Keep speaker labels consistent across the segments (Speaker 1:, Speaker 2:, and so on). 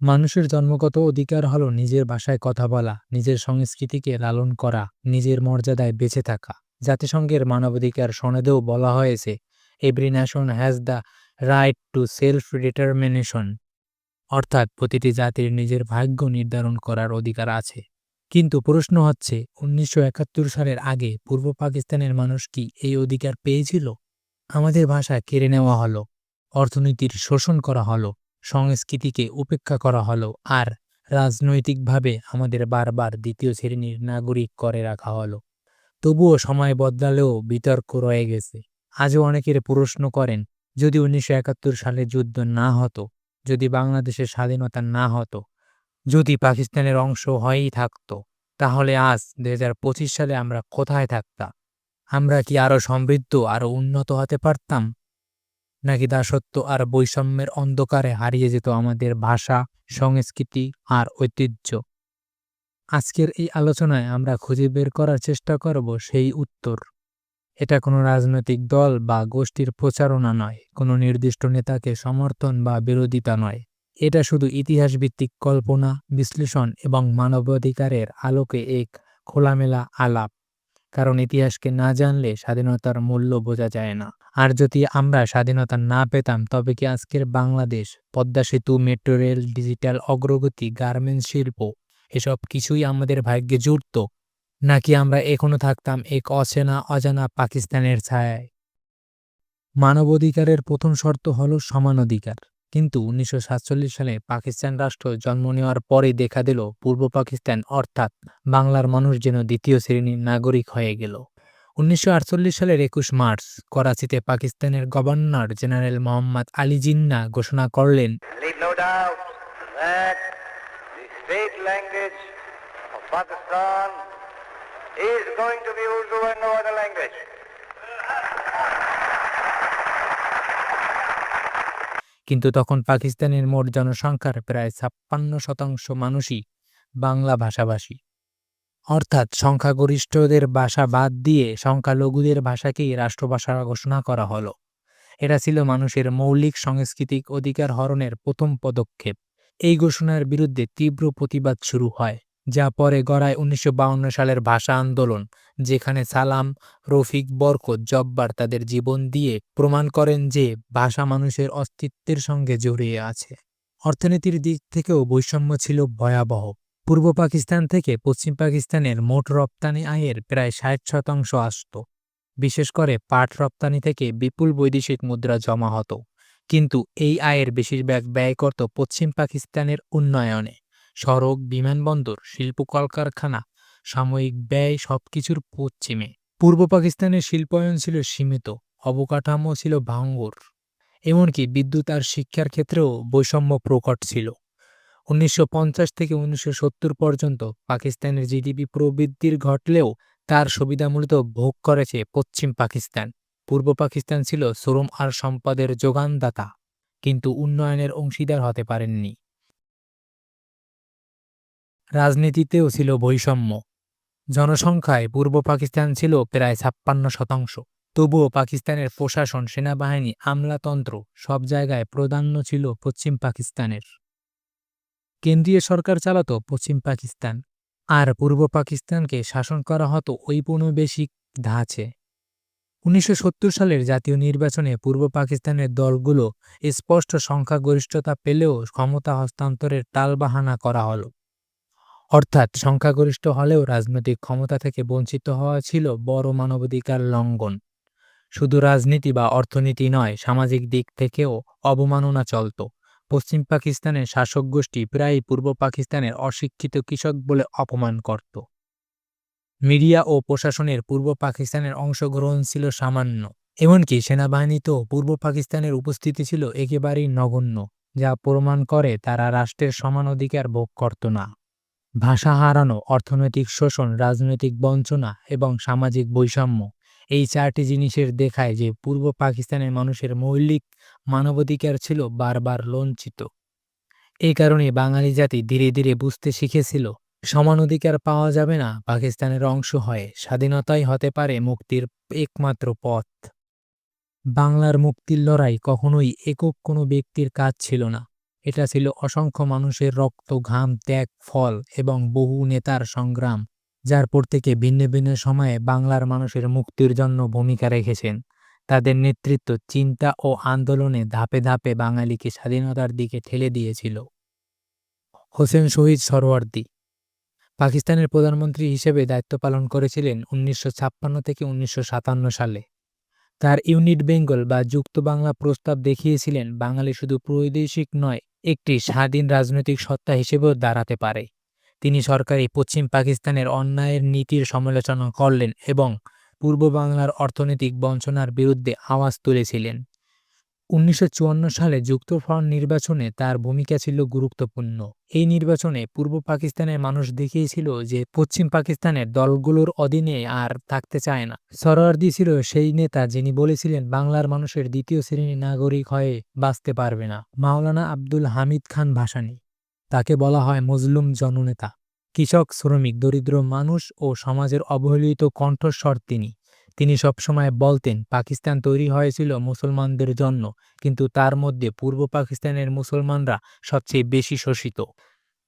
Speaker 1: মানুষের জন্মগত অধিকার হলো নিজের ভাষায় কথা বলা, নিজের সংস্কৃতিকে লালন করা, নিজের মর্যাদায় বেঁচে থাকা। জাতিসংঘের মানবাধিকার সনদেও বলা হয়েছে, every nation has the right to self determination অর্থাৎ প্রতিটি জাতির নিজের ভাগ্য নির্ধারণ করার অধিকার আছে। কিন্তু প্রশ্ন হচ্ছে উনিশশো একাত্তর সালের আগে পূর্ব পাকিস্তানের মানুষ কি এই অধিকার পেয়েছিল? আমাদের ভাষা কেড়ে নেওয়া হলো, অর্থনীতির শোষণ করা হলো, সংস্কৃতিকে উপেক্ষা করা হলো আর রাজনৈতিকভাবে আমাদের বারবার দ্বিতীয় শ্রেণির নাগরিক করে রাখা হলো। তবুও সময় বদলালেও বিতর্ক রয়ে গেছে। আজও অনেকের প্রশ্ন করেন, যদি উনিশশো একাত্তর সালে যুদ্ধ না হতো, যদি বাংলাদেশের স্বাধীনতা না হতো, যদি পাকিস্তানের অংশ হয়েই থাকতো, তাহলে আজ দু হাজার পঁচিশ সালে আমরা কোথায় থাকতাম? আমরা কি আরও সমৃদ্ধ, আরও উন্নত হতে পারতাম? নাকি দাসত্ব আর বৈষম্যের অন্ধকারে হারিয়ে যেত আমাদের ভাষা, সংস্কৃতি আর ঐতিহ্য? আজকের এই আলোচনায় আমরা খুঁজে বের করার চেষ্টা করব সেই উত্তর। এটা কোনো রাজনৈতিক দল বা গোষ্ঠীর প্রচারণা নয়, কোনো নির্দিষ্ট নেতাকে সমর্থন বা বিরোধিতা নয়। এটা শুধু ইতিহাসভিত্তিক কল্পনা, বিশ্লেষণ এবং মানবাধিকারের আলোকে এক খোলামেলা আলাপ। কারণ ইতিহাসকে না জানলে স্বাধীনতার মূল্য বোঝা যায় না। আর যদি আমরা স্বাধীনতা না পেতাম, তবে কি আজকের বাংলাদেশ, পদ্মা সেতু, মেট্রো রেল, ডিজিটাল অগ্রগতি, গার্মেন্টস শিল্প, এসব কিছুই আমাদের ভাগ্যে জুড়ত? নাকি আমরা এখনও থাকতাম এক অচেনা, অজানা পাকিস্তানের ছায়ায়? মানবাধিকারের প্রথম শর্ত হল সমান অধিকার কিন্তু উনিশশো সাতচল্লিশ সালে পাকিস্তান রাষ্ট্র জন্ম নেওয়ার পরে দেখা দিল, পূর্ব পাকিস্তান অর্থাৎ বাংলার মানুষ যেন দ্বিতীয় শ্রেণির নাগরিক হয়ে গেল। উনিশশো আটচল্লিশ সালের একুশ মার্চ করাচিতে পাকিস্তানের গভর্নর জেনারেল মোহাম্মদ আলী জিন্না ঘোষণা করলেন
Speaker 2: is going to be Urdu and no other language.
Speaker 1: কিন্তু তখন পাকিস্তানের মোট জনসংখ্যার প্রায় ছাপ্পান্ন শতাংশ মানুষই বাংলা ভাষাভাষী অর্থাৎ সংখ্যাগরিষ্ঠদের ভাষা বাদ দিয়ে সংখ্যালঘুদের ভাষাকেই রাষ্ট্রভাষা ঘোষণা করা হলো। এটা ছিল মানুষের মৌলিক সাংস্কৃতিক অধিকার হরণের প্রথম পদক্ষেপ। এই ঘোষণার বিরুদ্ধে তীব্র প্রতিবাদ শুরু হয়, যা পরে গড়ায় উনিশশো সালের ভাষা আন্দোলন, যেখানে সালাম, রফিক, বরকত, জব্বার তাদের জীবন দিয়ে প্রমাণ করেন যে ভাষা মানুষের অস্তিত্বের সঙ্গে জড়িয়ে আছে। অর্থনীতির দিক থেকেও বৈষম্য ছিল ভয়াবহ। পূর্ব পাকিস্তান থেকে পশ্চিম পাকিস্তানের মোট রপ্তানি আয়ের প্রায় ষাট শতাংশ আসত। বিশেষ করে পাট রপ্তানি থেকে বিপুল বৈদেশিক মুদ্রা জমা হতো। কিন্তু এই আয়ের বেশিরভাগ ব্যয় করত পশ্চিম পাকিস্তানের উন্নয়নে। সড়ক, বিমানবন্দর, শিল্প কলকারখানা, সাময়িক ব্যয় সবকিছুর পশ্চিমে। পূর্ব পাকিস্তানের শিল্পায়ন ছিল সীমিত, অবকাঠামো ছিল ভাঙ্গুর এমনকি বিদ্যুৎ আর শিক্ষার ক্ষেত্রেও বৈষম্য প্রকট ছিল। উনিশশো পঞ্চাশ থেকে উনিশশো সত্তর পর্যন্ত পাকিস্তানের জিডিপি প্রবৃদ্ধির ঘটলেও তার সুবিধা মূলত ভোগ করেছে পশ্চিম পাকিস্তান। পূর্ব পাকিস্তান ছিল শ্রম আর সম্পদের যোগানদাতা, কিন্তু উন্নয়নের অংশীদার হতে পারেননি। রাজনীতিতেও ছিল বৈষম্য। জনসংখ্যায় পূর্ব পাকিস্তান ছিল প্রায় ছাপ্পান্ন শতাংশ। তবুও পাকিস্তানের প্রশাসন, সেনাবাহিনী, আমলাতন্ত্র সব জায়গায় প্রাধান্য ছিল পশ্চিম পাকিস্তানের। কেন্দ্রীয় সরকার চালাত পশ্চিম পাকিস্তান, আর পূর্ব পাকিস্তানকে শাসন করা হতো ঔপনিবেশিক ধাঁচে। উনিশশো সত্তর সালের জাতীয় নির্বাচনে পূর্ব পাকিস্তানের দলগুলো স্পষ্ট সংখ্যাগরিষ্ঠতা পেলেও ক্ষমতা হস্তান্তরের টালবাহানা করা হলো। অর্থাৎ সংখ্যাগরিষ্ঠ হলেও রাজনৈতিক ক্ষমতা থেকে বঞ্চিত হওয়া ছিল বড় মানবাধিকার লঙ্ঘন। শুধু রাজনীতি বা অর্থনীতি নয়, সামাজিক দিক থেকেও অবমাননা চলত। পশ্চিম পাকিস্তানের শাসক গোষ্ঠী প্রায়ই পূর্ব পাকিস্তানের অশিক্ষিত কৃষক বলে অপমান করত। মিডিয়া ও প্রশাসনের পূর্ব পাকিস্তানের অংশগ্রহণ ছিল সামান্য, এমনকি সেনাবাহিনীতেও পূর্ব পাকিস্তানের উপস্থিতি ছিল একেবারেই নগণ্য, যা প্রমাণ করে তারা রাষ্ট্রের সমান অধিকার ভোগ করত না। ভাষা হারানো, অর্থনৈতিক শোষণ, রাজনৈতিক বঞ্চনা এবং সামাজিক বৈষম্য এই চারটি জিনিসের দেখায় যে পূর্ব পাকিস্তানের মানুষের মৌলিক মানবাধিকার ছিল বারবার লঞ্চিত এই কারণে বাঙালি জাতি ধীরে ধীরে বুঝতে শিখেছিল, সমান অধিকার পাওয়া যাবে না, পাকিস্তানের অংশ হয়ে স্বাধীনতাই হতে পারে মুক্তির একমাত্র পথ। বাংলার মুক্তির লড়াই কখনোই একক কোনো ব্যক্তির কাজ ছিল না। এটা ছিল অসংখ্য মানুষের রক্ত, ঘাম, ত্যাগ, ফল এবং বহু নেতার সংগ্রাম। যার প্রত্যেকে ভিন্ন ভিন্ন সময়ে বাংলার মানুষের মুক্তির জন্য ভূমিকা রেখেছেন। তাদের নেতৃত্ব চিন্তা ও আন্দোলনে ধাপে ধাপে বাঙালিকে স্বাধীনতার দিকে ঠেলে দিয়েছিল। হোসেন শহীদ সরওয়ার্দী পাকিস্তানের প্রধানমন্ত্রী হিসেবে দায়িত্ব পালন করেছিলেন উনিশশো ছাপ্পান্ন থেকে উনিশশো সাতান্ন সালে। তার ইউনিট বেঙ্গল বা যুক্ত বাংলা প্রস্তাব দেখিয়েছিলেন বাঙালি শুধু প্রৈদেশিক নয়, একটি স্বাধীন রাজনৈতিক সত্তা হিসেবেও দাঁড়াতে পারে। তিনি সরকারি পশ্চিম পাকিস্তানের অন্যায়ের নীতির সমালোচনা করলেন এবং পূর্ব বাংলার অর্থনৈতিক বঞ্চনার বিরুদ্ধে আওয়াজ তুলেছিলেন। উনিশশো চুয়ান্ন সালে যুক্তফ্রন্ট নির্বাচনে তার ভূমিকা ছিল গুরুত্বপূর্ণ। এই নির্বাচনে পূর্ব পাকিস্তানের মানুষ দেখিয়েছিল যে পশ্চিম পাকিস্তানের দলগুলোর অধীনে আর থাকতে চায় না। সরওয়ার্দী ছিল সেই নেতা যিনি বলেছিলেন বাংলার মানুষের দ্বিতীয় শ্রেণির নাগরিক হয়ে বাঁচতে পারবে না। মাওলানা আব্দুল হামিদ খান ভাসানী। তাকে বলা হয় মজলুম জননেতা। কৃষক, শ্রমিক, দরিদ্র মানুষ ও সমাজের অবহেলিত কণ্ঠস্বর তিনি। তিনি সবসময় বলতেন, পাকিস্তান তৈরি হয়েছিল মুসলমানদের জন্য, কিন্তু তার মধ্যে পূর্ব পাকিস্তানের মুসলমানরা সবচেয়ে বেশি শোষিত।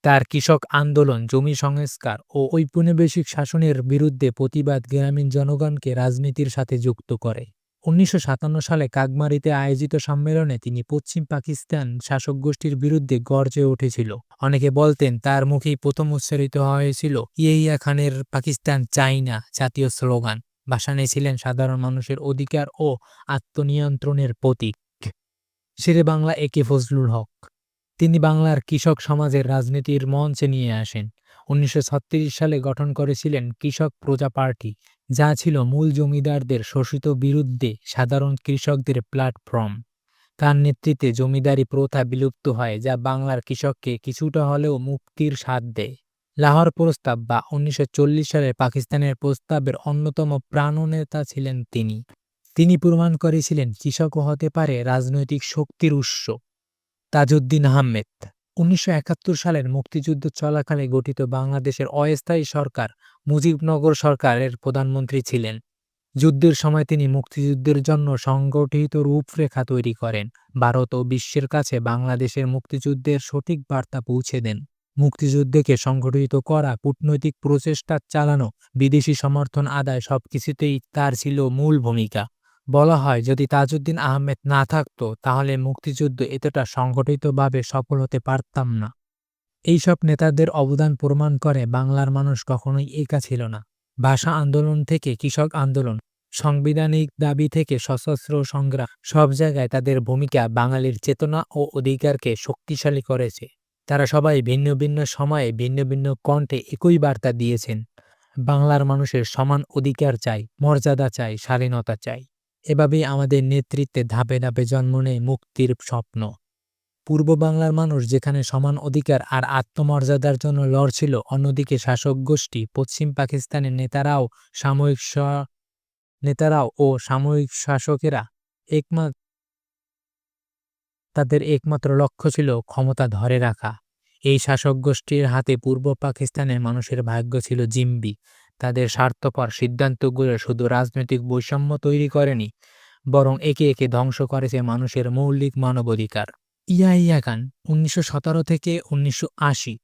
Speaker 1: তার কৃষক আন্দোলন, জমি সংস্কার ও ঔপনিবেশিক শাসনের বিরুদ্ধে প্রতিবাদ গ্রামীণ জনগণকে রাজনীতির সাথে যুক্ত করে। উনিশশো সাতান্ন সালে কাকমারিতে আয়োজিত সম্মেলনে তিনি পশ্চিম পাকিস্তান শাসক গোষ্ঠীর বিরুদ্ধে গর্জে উঠেছিল। অনেকে বলতেন তার মুখেই প্রথম উচ্চারিত হয়েছিল ইয়েইয়া খানের পাকিস্তান চাই না জাতীয় স্লোগান। ভাসানে ছিলেন সাধারণ মানুষের অধিকার ও আত্মনিয়ন্ত্রণের প্রতীক। শেরে বাংলা একে ফজলুল হক। তিনি বাংলার কৃষক সমাজের রাজনীতির মঞ্চে নিয়ে আসেন। উনিশশো ছত্রিশ সালে গঠন করেছিলেন কৃষক প্রজা পার্টি, যা ছিল মূল জমিদারদের শোষিত বিরুদ্ধে সাধারণ কৃষকদের প্ল্যাটফর্ম। তার নেতৃত্বে জমিদারি প্রথা বিলুপ্ত হয়, যা বাংলার কৃষককে কিছুটা হলেও মুক্তির স্বাদ দেয়। লাহোর প্রস্তাব বা উনিশশো চল্লিশ সালে পাকিস্তানের প্রস্তাবের অন্যতম প্রাণনেতা ছিলেন তিনি। তিনি প্রমাণ করেছিলেন কৃষকও হতে পারে রাজনৈতিক শক্তির উৎস। তাজউদ্দিন আহমেদ। উনিশশো একাত্তর সালের মুক্তিযুদ্ধ চলাকালে গঠিত বাংলাদেশের অস্থায়ী সরকার মুজিবনগর সরকারের প্রধানমন্ত্রী ছিলেন। যুদ্ধের সময় তিনি মুক্তিযুদ্ধের জন্য সংগঠিত রূপরেখা তৈরি করেন। ভারত ও বিশ্বের কাছে বাংলাদেশের মুক্তিযুদ্ধের সঠিক বার্তা পৌঁছে দেন। মুক্তিযুদ্ধকে সংগঠিত করা, কূটনৈতিক প্রচেষ্টা চালানো, বিদেশি সমর্থন আদায় সবকিছুতেই তার ছিল মূল ভূমিকা। বলা হয়, যদি তাজউদ্দিন আহমেদ না থাকতো, তাহলে মুক্তিযুদ্ধ এতটা সংগঠিতভাবে সফল হতে পারতাম না। এইসব নেতাদের অবদান প্রমাণ করে বাংলার মানুষ কখনোই একা ছিল না। ভাষা আন্দোলন থেকে কৃষক আন্দোলন, সাংবিধানিক দাবি থেকে সশস্ত্র সংগ্রাম, সব জায়গায় তাদের ভূমিকা বাঙালির চেতনা ও অধিকারকে শক্তিশালী করেছে। তারা সবাই ভিন্ন ভিন্ন সময়ে ভিন্ন ভিন্ন কণ্ঠে একই বার্তা দিয়েছেন, বাংলার মানুষের সমান অধিকার চাই, মর্যাদা চাই, স্বাধীনতা চাই। এভাবেই আমাদের নেতৃত্বে ধাপে ধাপে জন্ম নেয় মুক্তির স্বপ্ন। পূর্ব বাংলার মানুষ যেখানে সমান অধিকার আর আত্মমর্যাদার জন্য লড়ছিল, অন্যদিকে শাসক গোষ্ঠী, পশ্চিম পাকিস্তানের নেতারাও সাময়িক নেতারাও ও সাময়িক শাসকেরা একমাত্র তাদের একমাত্র লক্ষ্য ছিল ক্ষমতা ধরে রাখা। এই শাসক গোষ্ঠীর হাতে পূর্ব পাকিস্তানের মানুষের ভাগ্য ছিল জিম্বি। তাদের স্বার্থপর সিদ্ধান্তগুলো শুধু রাজনৈতিক বৈষম্য তৈরি করেনি, বরং একে একে ধ্বংস করেছে মানুষের মৌলিক মানবাধিকার। ইয়াহিয়া খান, উনিশশো সতেরো থেকে উনিশশো আশি।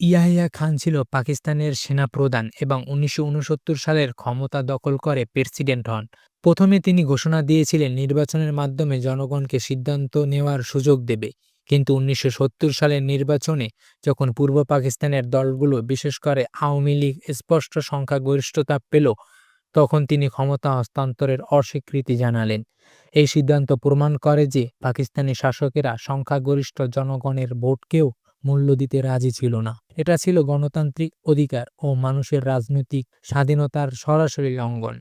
Speaker 1: ইয়াহিয়া খান ছিল পাকিস্তানের সেনা সেনাপ্রধান এবং উনিশশো উনসত্তর সালের ক্ষমতা দখল করে প্রেসিডেন্ট হন। প্রথমে তিনি ঘোষণা দিয়েছিলেন, নির্বাচনের মাধ্যমে জনগণকে সিদ্ধান্ত নেওয়ার সুযোগ দেবে। কিন্তু উনিশশো সত্তর সালের নির্বাচনে যখন পূর্ব পাকিস্তানের দলগুলো বিশেষ করে আওয়ামী লীগ স্পষ্ট সংখ্যাগরিষ্ঠতা পেল, তখন তিনি ক্ষমতা হস্তান্তরের অস্বীকৃতি জানালেন। এই সিদ্ধান্ত প্রমাণ করে যে পাকিস্তানি শাসকেরা সংখ্যাগরিষ্ঠ জনগণের ভোটকেও মূল্য দিতে রাজি ছিল না। এটা ছিল গণতান্ত্রিক অধিকার ও মানুষের রাজনৈতিক স্বাধীনতার সরাসরি লঙ্ঘন।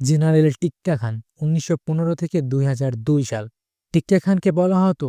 Speaker 1: জেনারেল টিক্কা খান, উনিশশো পনেরো থেকে দুই হাজার দুই সাল। টিক্কা খানকে বলা হতো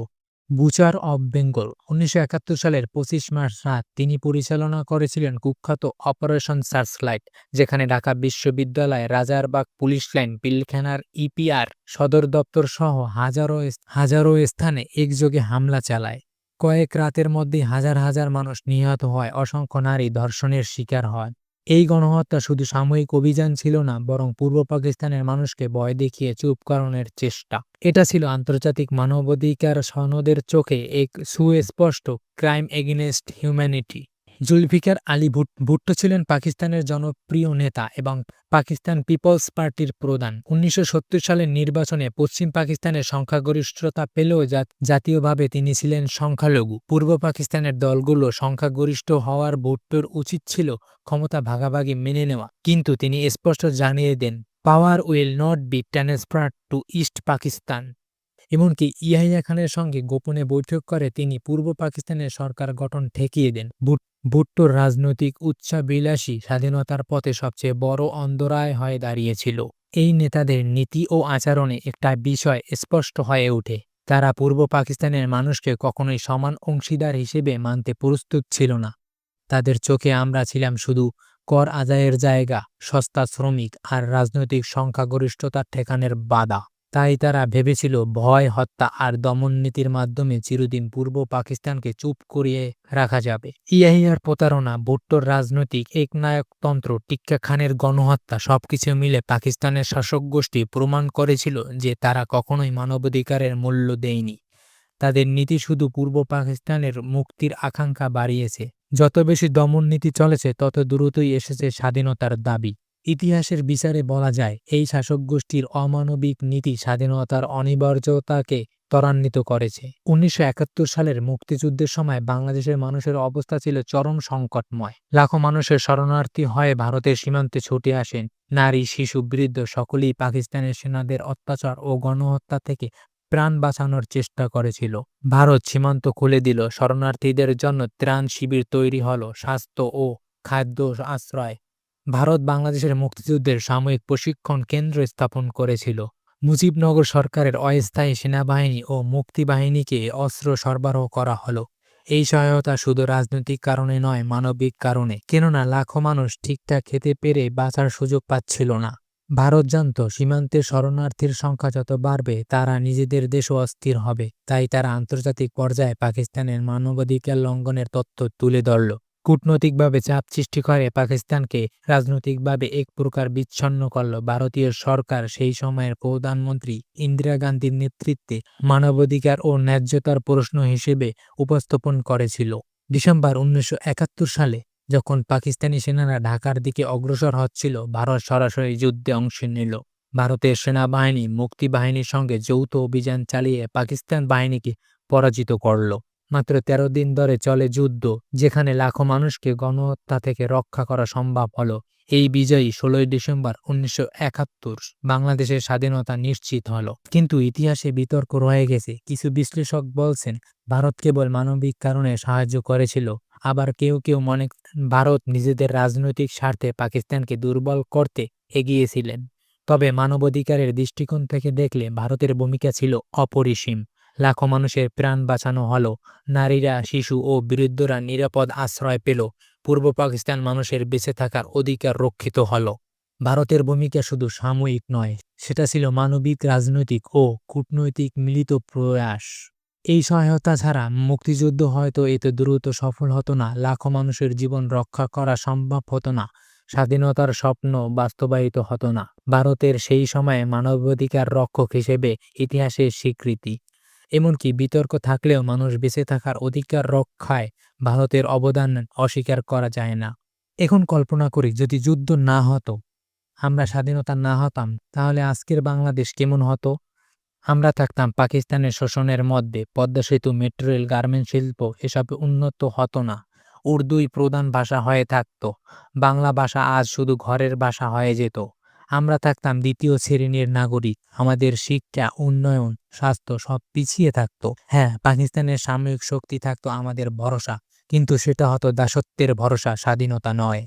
Speaker 1: বুচার অব বেঙ্গল। উনিশশো একাত্তর সালের পঁচিশ মার্চ রাত তিনি পরিচালনা করেছিলেন কুখ্যাত অপারেশন সার্চলাইট, যেখানে ঢাকা বিশ্ববিদ্যালয় রাজারবাগ পুলিশ লাইন, পিলখানার ইপিআর, সদর দপ্তর সহ হাজারো হাজারো স্থানে একযোগে হামলা চালায়। কয়েক রাতের মধ্যেই হাজার হাজার মানুষ নিহত হয়, অসংখ্য নারী ধর্ষণের শিকার হয় এই গণহত্যা শুধু সাময়িক অভিযান ছিল না, বরং পূর্ব পাকিস্তানের মানুষকে ভয় দেখিয়ে চুপ করানোর চেষ্টা। এটা ছিল আন্তর্জাতিক মানবাধিকার সনদের চোখে এক সুস্পষ্ট crime against humanity. Zulfikar Ali Bhutto- Bhutto ছিলেন পাকিস্তানের জনপ্রিয় নেতা এবং পাকিস্তান পিপলস পার্টির প্রধান। উনিশশো সত্তর সালের নির্বাচনে পশ্চিম পাকিস্তানের সংখ্যাগরিষ্ঠতা পেলেও জাত- জাতীয়ভাবে তিনি ছিলেন সংখ্যালঘু। পূর্ব পাকিস্তানের দলগুলো সংখ্যাগরিষ্ঠ হওয়ার ভুট্টোর উচিত ছিল ক্ষমতা ভাগাভাগি মেনে নেওয়া। কিন্তু তিনি স্পষ্ট জানিয়ে দেন, power will not be transferred to East Pakistan. এমনকি ইয়াহিয়া খানের সঙ্গে গোপনে বৈঠক করে তিনি পূর্ব পাকিস্তানের সরকার গঠন ঠেকিয়ে দেন। ভুট- ভুট্টোর রাজনৈতিক উচ্চাবিলাসী স্বাধীনতার পথে সবচেয়ে বড় অন্তরায় হয়ে দাঁড়িয়েছিল। এই নেতাদের নীতি ও আচরণে একটা বিষয় স্পষ্ট হয়ে ওঠে। তারা পূর্ব পাকিস্তানের মানুষকে কখনোই সমান অংশীদার হিসেবে মানতে প্রস্তুত ছিল না। তাদের চোখে আমরা ছিলাম শুধু কর আদায়ের জায়গা, সস্তা শ্রমিক আর রাজনৈতিক সংখ্যাগরিষ্ঠতার ঠেকানের বাধা। তাই তারা ভেবেছিল ভয়, হত্যা আর দমননীতির মাধ্যমে চিরদিন পূর্ব পাকিস্তানকে চুপ করিয়ে রাখা যাবে। ইয়াহিয়ার প্রতারণা, ভুট্টোর রাজনৈতিক একনায়কতন্ত্র, টিক্কা খানের গণহত্যা সবকিছু মিলে পাকিস্তানের শাসক গোষ্ঠী প্রমাণ করেছিল যে তারা কখনোই মানবাধিকারের মূল্য দেয়নি। তাদের নীতি শুধু পূর্ব পাকিস্তানের মুক্তির আকাঙ্ক্ষা বাড়িয়েছে। যত বেশি দমন নীতি চলেছে, তত দ্রুতই এসেছে স্বাধীনতার দাবি। ইতিহাসের বিচারে বলা যায়, এই শাসক গোষ্ঠীর অমানবিক নীতি স্বাধীনতার অনিবার্যতাকে ত্বরান্বিত করেছে। উনিশশো একাত্তর সালের মুক্তিযুদ্ধের সময় বাংলাদেশের মানুষের অবস্থা ছিল চরম সংকটময়। লাখো মানুষের শরণার্থী হয়ে ভারতের সীমান্তে ছুটে আসেন। নারী, শিশু, বৃদ্ধ সকলেই পাকিস্তানের সেনাদের অত্যাচার ও গণহত্যা থেকে প্রাণ বাঁচানোর চেষ্টা করেছিল। ভারত সীমান্ত খুলে দিল, শরণার্থীদের জন্য ত্রাণ শিবির তৈরি হলো, স্বাস্থ্য ও খাদ্য আশ্রয় ভারত বাংলাদেশের মুক্তিযুদ্ধের সাময়িক প্রশিক্ষণ কেন্দ্র স্থাপন করেছিল। মুজিবনগর সরকারের অস্থায়ী সেনাবাহিনী ও মুক্তিবাহিনীকে অস্ত্র সরবরাহ করা হলো। এই সহায়তা শুধু রাজনৈতিক কারণে নয়, মানবিক কারণে। কেননা লাখো মানুষ ঠিকঠাক খেতে পেরে বাঁচার সুযোগ পাচ্ছিল না। ভারত জানত, সীমান্তে শরণার্থীর সংখ্যা যত বাড়বে, তারা নিজেদের দেশও অস্থির হবে। তাই তারা আন্তর্জাতিক পর্যায়ে পাকিস্তানের মানবাধিকার লঙ্ঘনের তথ্য তুলে ধরল। কূটনৈতিকভাবে চাপ সৃষ্টি করে পাকিস্তানকে রাজনৈতিকভাবে এক প্রকার বিচ্ছন্ন করল। ভারতীয় সরকার সেই সময়ের প্রধানমন্ত্রী ইন্দিরা গান্ধীর নেতৃত্বে মানবাধিকার ও ন্যায্যতার প্রশ্ন হিসেবে উপস্থাপন করেছিল। ডিসেম্বর উনিশশো একাত্তর সালে যখন পাকিস্তানি সেনারা ঢাকার দিকে অগ্রসর হচ্ছিল, ভারত সরাসরি যুদ্ধে অংশ নিল। ভারতের সেনাবাহিনী, মুক্তিবাহিনীর সঙ্গে যৌথ অভিযান চালিয়ে পাকিস্তান বাহিনীকে পরাজিত করল। মাত্র তেরো দিন ধরে চলে যুদ্ধ, যেখানে লাখো মানুষকে গণহত্যা থেকে রক্ষা করা সম্ভব হলো। এই বিজয়ী ষোলোই ডিসেম্বর উনিশশো একাত্তর বাংলাদেশের স্বাধীনতা নিশ্চিত হলো। কিন্তু ইতিহাসে বিতর্ক রয়ে গেছে। কিছু বিশ্লেষক বলছেন, ভারত কেবল মানবিক কারণে সাহায্য করেছিল। আবার কেউ কেউ মনে ভারত নিজেদের রাজনৈতিক স্বার্থে পাকিস্তানকে দুর্বল করতে এগিয়েছিলেন। তবে মানবাধিকারের দৃষ্টিকোণ থেকে দেখলে ভারতের ভূমিকা ছিল অপরিসীম। লাখো মানুষের প্রাণ বাঁচানো হলো। নারীরা, শিশু ও বৃদ্ধরা নিরাপদ আশ্রয় পেল। পূর্ব পাকিস্তান মানুষের বেঁচে থাকার অধিকার রক্ষিত হলো। ভারতের ভূমিকা শুধু সাময়িক নয়, সেটা ছিল মানবিক, রাজনৈতিক ও কূটনৈতিক মিলিত প্রয়াস। এই সহায়তা ছাড়া মুক্তিযুদ্ধ হয়তো এত দ্রুত সফল হতো না, লাখো মানুষের জীবন রক্ষা করা সম্ভব হতো না, স্বাধীনতার স্বপ্ন বাস্তবায়িত হতো না। ভারতের সেই সময়ে মানবাধিকার রক্ষক হিসেবে ইতিহাসের স্বীকৃতি। এমনকি বিতর্ক থাকলেও মানুষ বেঁচে থাকার অধিকার রক্ষায় ভারতের অবদান অস্বীকার করা যায় না। এখন কল্পনা করি, যদি যুদ্ধ না হতো, আমরা স্বাধীনতা না হতাম, তাহলে আজকের বাংলাদেশ কেমন হতো? আমরা থাকতাম পাকিস্তানের শোষণের মধ্যে, পদ্মা সেতু, মেট্রো রেল, গার্মেন্ট শিল্প, এসব উন্নত হতো না। উর্দুই প্রধান ভাষা হয়ে থাকত। বাংলা ভাষা আজ শুধু ঘরের ভাষা হয়ে যেত। আমরা থাকতাম দ্বিতীয় শ্রেণির নাগরিক। আমাদের শিক্ষা, উন্নয়ন, স্বাস্থ্য সব পিছিয়ে থাকতো। হ্যাঁ পাকিস্তানের সাময়িক শক্তি থাকতো আমাদের ভরসা, কিন্তু সেটা হতো দাসত্বের ভরসা, স্বাধীনতা নয়।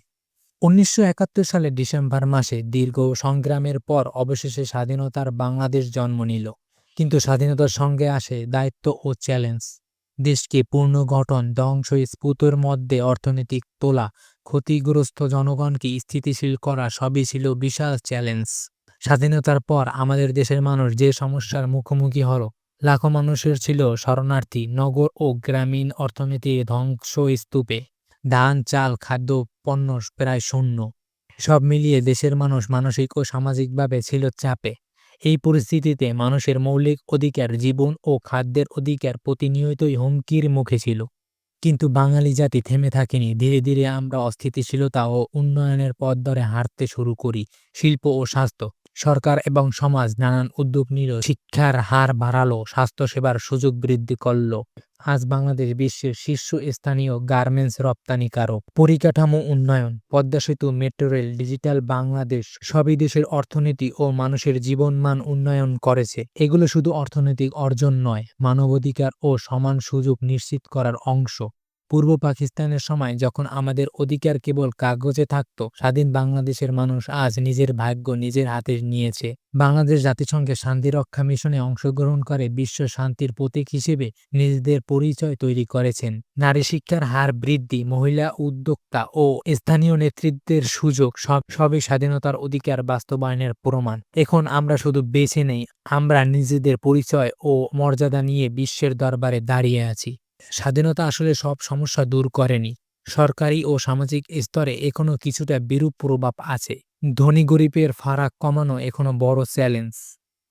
Speaker 1: উনিশশো সালের ডিসেম্বর মাসে দীর্ঘ সংগ্রামের পর অবশেষে স্বাধীনতার বাংলাদেশ জন্ম নিল। কিন্তু স্বাধীনতার সঙ্গে আসে দায়িত্ব ও চ্যালেঞ্জ। দেশকে পুনর্গঠন, ধ্বংস স্ফুতের মধ্যে অর্থনৈতিক তোলা, ক্ষতিগ্রস্ত জনগণকে স্থিতিশীল করা সবই ছিল বিশাল চ্যালেঞ্জ। স্বাধীনতার পর আমাদের দেশের মানুষ যে সমস্যার মুখোমুখি হলো, লাখো মানুষের ছিল শরণার্থী, নগর ও গ্রামীণ অর্থনীতির ধ্বংস স্তূপে ধান, চাল, খাদ্য, পণ্য প্রায় শূন্য। সব মিলিয়ে দেশের মানুষ মানসিক ও সামাজিকভাবে ছিল চাপে। এই পরিস্থিতিতে মানুষের মৌলিক অধিকার, জীবন ও খাদ্যের অধিকার প্রতিনিয়তই হুমকির মুখে ছিল। কিন্তু বাঙালি জাতি থেমে থাকেনি। ধীরে ধীরে আমরা অস্থিতিশীলতা ও উন্নয়নের পথ ধরে হাঁটতে শুরু করি। শিল্প ও স্বাস্থ্য সরকার এবং সমাজ নানান উদ্যোগ নিল, শিক্ষার হার বাড়ালো, স্বাস্থ্যসেবার সুযোগ বৃদ্ধি করল। আজ বাংলাদেশ বিশ্বের শীর্ষ স্থানীয় গার্মেন্টস রপ্তানিকারক। পরিকাঠামো উন্নয়ন, পদ্মা সেতু, মেট্রো রেল, ডিজিটাল বাংলাদেশ সবই দেশের অর্থনীতি ও মানুষের জীবনমান উন্নয়ন করেছে। এগুলো শুধু অর্থনৈতিক অর্জন নয়, মানবাধিকার ও সমান সুযোগ নিশ্চিত করার অংশ। পূর্ব পাকিস্তানের সময় যখন আমাদের অধিকার কেবল কাগজে থাকত, স্বাধীন বাংলাদেশের মানুষ আজ নিজের ভাগ্য নিজের হাতে নিয়েছে। বাংলাদেশ জাতিসংঘের শান্তিরক্ষা মিশনে অংশগ্রহণ করে বিশ্ব শান্তির প্রতীক হিসেবে নিজেদের পরিচয় তৈরি করেছেন। নারী শিক্ষার হার বৃদ্ধি, মহিলা উদ্যোক্তা ও স্থানীয় নেতৃত্বের সুযোগ সব, সবই স্বাধীনতার অধিকার বাস্তবায়নের প্রমাণ। এখন আমরা শুধু বেছে নেই, আমরা নিজেদের পরিচয় ও মর্যাদা নিয়ে বিশ্বের দরবারে দাঁড়িয়ে আছি। স্বাধীনতা আসলে সব সমস্যা দূর করেনি। সরকারি ও সামাজিক স্তরে এখনও কিছুটা বিরূপ প্রভাব আছে। ধনী গরিবের ফারাক কমানো এখনও বড় চ্যালেঞ্জ।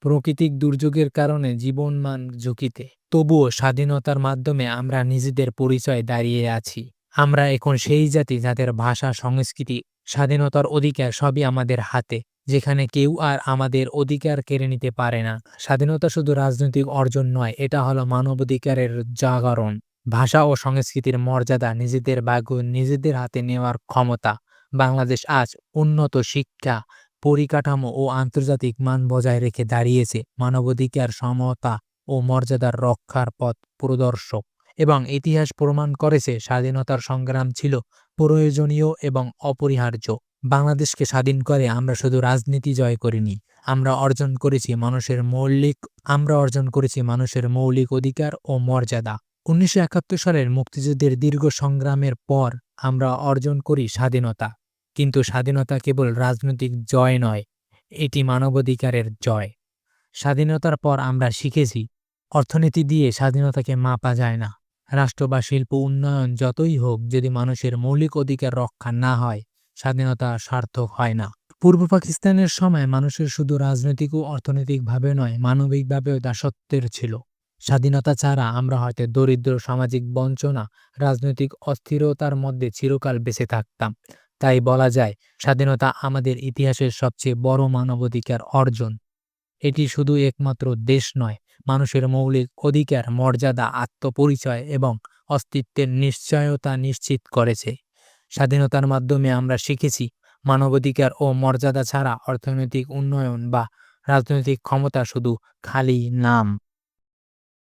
Speaker 1: প্রাকৃতিক দুর্যোগের কারণে জীবনমান ঝুঁকিতে। তবুও স্বাধীনতার মাধ্যমে আমরা নিজেদের পরিচয় দাঁড়িয়ে আছি। আমরা এখন সেই জাতি যাদের ভাষা, সংস্কৃতি, স্বাধীনতার অধিকার সবই আমাদের হাতে। যেখানে কেউ আর আমাদের অধিকার কেড়ে নিতে পারে না। স্বাধীনতা শুধু রাজনৈতিক অর্জন নয়, এটা হলো মানবাধিকারের জাগরণ। ভাষা ও সংস্কৃতির মর্যাদা নিজেদের ভাগ্য নিজেদের হাতে নেওয়ার ক্ষমতা। বাংলাদেশ আজ উন্নত শিক্ষা, পরিকাঠামো ও আন্তর্জাতিক মান বজায় রেখে দাঁড়িয়েছে। মানবাধিকার, সমতা ও মর্যাদার রক্ষার পথ প্রদর্শক এবং ইতিহাস প্রমাণ করেছে স্বাধীনতার সংগ্রাম ছিল প্রয়োজনীয় এবং অপরিহার্য। বাংলাদেশকে স্বাধীন করে আমরা শুধু রাজনীতি জয় করিনি, আমরা অর্জন করেছি মানুষের মৌলিক, আমরা অর্জন করেছি মানুষের মৌলিক অধিকার ও মর্যাদা। উনিশশো একাত্তর সালের মুক্তিযুদ্ধের দীর্ঘ সংগ্রামের পর আমরা অর্জন করি স্বাধীনতা, কিন্তু স্বাধীনতা কেবল রাজনৈতিক জয় নয়, এটি মানবাধিকারের জয়। স্বাধীনতার পর আমরা শিখেছি, অর্থনীতি দিয়ে স্বাধীনতাকে মাপা যায় না। রাষ্ট্র বা শিল্প উন্নয়ন যতই হোক, যদি মানুষের মৌলিক অধিকার রক্ষা না হয় স্বাধীনতা সার্থক হয় না। পূর্ব পাকিস্তানের সময় মানুষের শুধু রাজনৈতিক ও অর্থনৈতিকভাবে নয়, মানবিকভাবেও দাসত্বের ছিল। স্বাধীনতা ছাড়া আমরা হয়তো দরিদ্র সামাজিক বঞ্চনা, রাজনৈতিক অস্থিরতার মধ্যে চিরকাল বেঁচে থাকতাম। তাই বলা যায়, স্বাধীনতা আমাদের ইতিহাসের সবচেয়ে বড় মানবাধিকার অর্জন। এটি শুধু একমাত্র দেশ নয়, মানুষের মৌলিক অধিকার, মর্যাদা, আত্মপরিচয় এবং অস্তিত্বের নিশ্চয়তা নিশ্চিত করেছে। স্বাধীনতার মাধ্যমে আমরা শিখেছি মানবাধিকার ও মর্যাদা ছাড়া অর্থনৈতিক উন্নয়ন বা রাজনৈতিক ক্ষমতা শুধু খালি নাম।